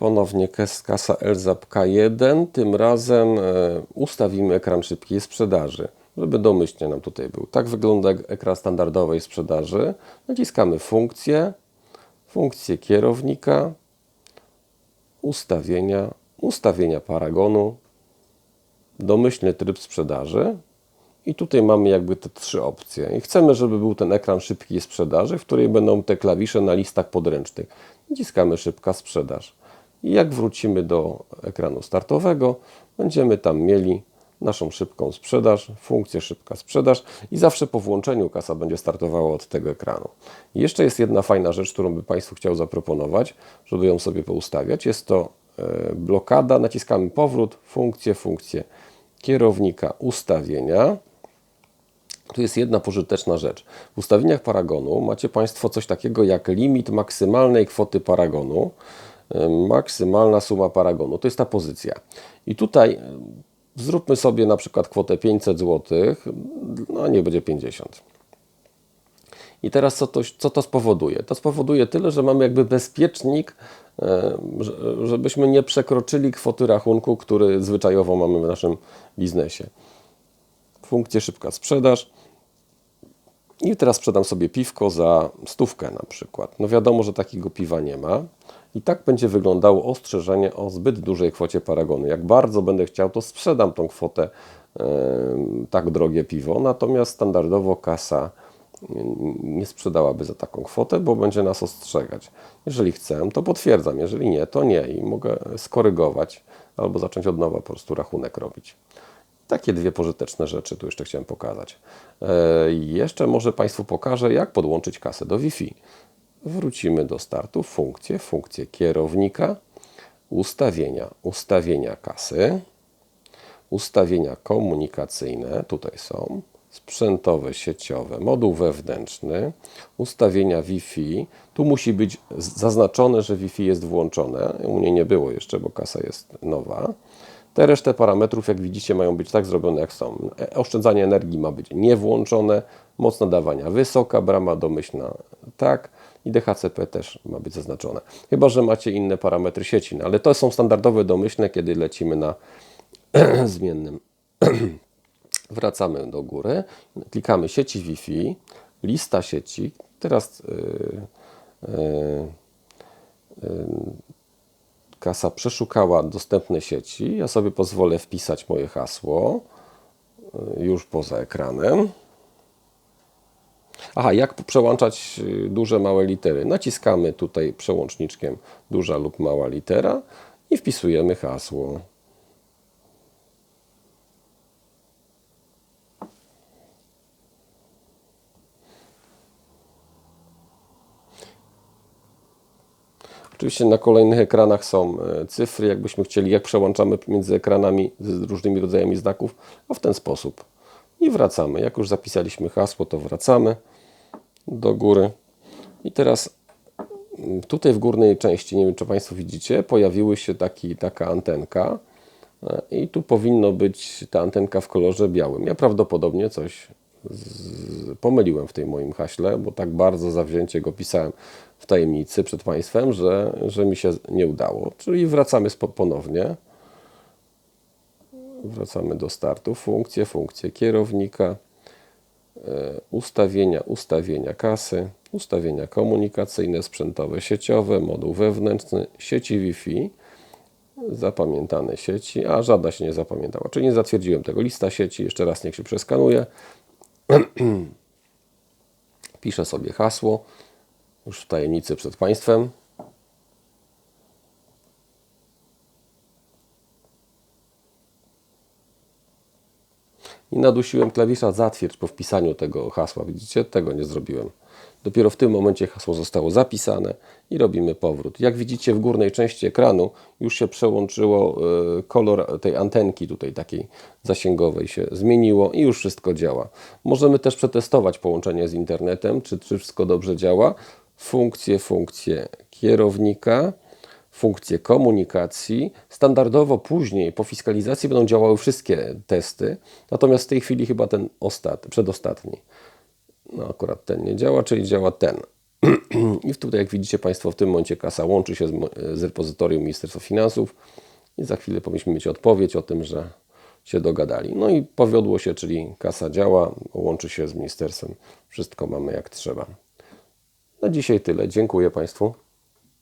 Ponownie kasa Elzap K1. Tym razem e, ustawimy ekran szybkiej sprzedaży, żeby domyślnie nam tutaj był. Tak wygląda ek- ekran standardowej sprzedaży. Naciskamy funkcję, funkcję kierownika, ustawienia, ustawienia paragonu, domyślny tryb sprzedaży. I tutaj mamy jakby te trzy opcje. I chcemy, żeby był ten ekran szybkiej sprzedaży, w której będą te klawisze na listach podręcznych. Naciskamy szybka sprzedaż. I jak wrócimy do ekranu startowego, będziemy tam mieli naszą szybką sprzedaż, funkcję szybka sprzedaż i zawsze po włączeniu kasa będzie startowała od tego ekranu. I jeszcze jest jedna fajna rzecz, którą by Państwu chciał zaproponować, żeby ją sobie poustawiać. Jest to e, blokada, naciskamy powrót, funkcję, funkcję kierownika, ustawienia. Tu jest jedna pożyteczna rzecz. W ustawieniach paragonu macie Państwo coś takiego jak limit maksymalnej kwoty paragonu. Maksymalna suma paragonu. To jest ta pozycja. I tutaj e, zróbmy sobie na przykład kwotę 500 zł. No nie będzie 50. I teraz co to, co to spowoduje? To spowoduje tyle, że mamy jakby bezpiecznik, e, że- żebyśmy nie przekroczyli kwoty rachunku, który zwyczajowo mamy w naszym biznesie. Funkcję szybka sprzedaż. I teraz sprzedam sobie piwko za stówkę na przykład. No wiadomo, że takiego piwa nie ma. I tak będzie wyglądało ostrzeżenie o zbyt dużej kwocie paragonu. Jak bardzo będę chciał, to sprzedam tą kwotę, tak drogie piwo. Natomiast standardowo kasa nie sprzedałaby za taką kwotę, bo będzie nas ostrzegać. Jeżeli chcę, to potwierdzam. Jeżeli nie, to nie. I mogę skorygować albo zacząć od nowa po prostu rachunek robić. Takie dwie pożyteczne rzeczy tu jeszcze chciałem pokazać. E, jeszcze może Państwu pokażę, jak podłączyć kasę do Wi-Fi. Wrócimy do startu, funkcje, funkcje kierownika, ustawienia, ustawienia kasy, ustawienia komunikacyjne, tutaj są, sprzętowe, sieciowe, moduł wewnętrzny, ustawienia Wi-Fi. Tu musi być zaznaczone, że Wi-Fi jest włączone. U mnie nie było jeszcze, bo kasa jest nowa. Te resztę parametrów, jak widzicie, mają być tak zrobione, jak są. E, Oszczędzanie energii ma być niewłączone, moc nadawania wysoka, brama domyślna. Tak i DHCP też ma być zaznaczone. Chyba, że macie inne parametry sieci, no, ale to są standardowe domyślne, kiedy lecimy na zmiennym. Wracamy do góry, klikamy sieci Wi-Fi, lista sieci. Teraz yy, yy, kasa przeszukała dostępne sieci. Ja sobie pozwolę wpisać moje hasło y, już poza ekranem. Aha, jak przełączać y, duże, małe litery? Naciskamy tutaj przełączniczkiem duża lub mała litera i wpisujemy hasło. Oczywiście na kolejnych ekranach są e, cyfry, jakbyśmy chcieli, jak przełączamy między ekranami z różnymi rodzajami znaków, a w ten sposób. I wracamy. Jak już zapisaliśmy hasło, to wracamy do góry. I teraz mm, tutaj w górnej części, nie wiem czy Państwo widzicie, pojawiły się taki, taka antenka e, i tu powinno być ta antenka w kolorze białym. Ja prawdopodobnie coś z, pomyliłem w tej moim haśle, bo tak bardzo zawzięcie go pisałem w tajemnicy przed Państwem, że, że mi się nie udało. Czyli wracamy ponownie. Wracamy do startu. Funkcje, funkcje kierownika, ustawienia, ustawienia kasy, ustawienia komunikacyjne, sprzętowe, sieciowe, moduł wewnętrzny, sieci Wi-Fi, zapamiętane sieci, a żadna się nie zapamiętała, czyli nie zatwierdziłem tego. Lista sieci, jeszcze raz niech się przeskanuje. Piszę sobie hasło, już w tajemnicy przed Państwem. I nadusiłem klawisza zatwierdź po wpisaniu tego hasła. Widzicie? Tego nie zrobiłem. Dopiero w tym momencie hasło zostało zapisane i robimy powrót. Jak widzicie w górnej części ekranu już się przełączyło e, kolor tej antenki tutaj takiej zasięgowej się zmieniło i już wszystko działa. Możemy też przetestować połączenie z internetem, czy, czy wszystko dobrze działa. Funkcje, funkcje kierownika funkcje komunikacji. Standardowo później po fiskalizacji będą działały wszystkie testy, natomiast w tej chwili chyba ten ostat, przedostatni. No akurat ten nie działa, czyli działa ten. I tutaj, jak widzicie Państwo, w tym momencie kasa łączy się z, z repozytorium Ministerstwa Finansów i za chwilę powinniśmy mieć odpowiedź o tym, że się dogadali. No i powiodło się, czyli kasa działa, łączy się z ministerstwem. Wszystko mamy jak trzeba. Na dzisiaj tyle. Dziękuję Państwu.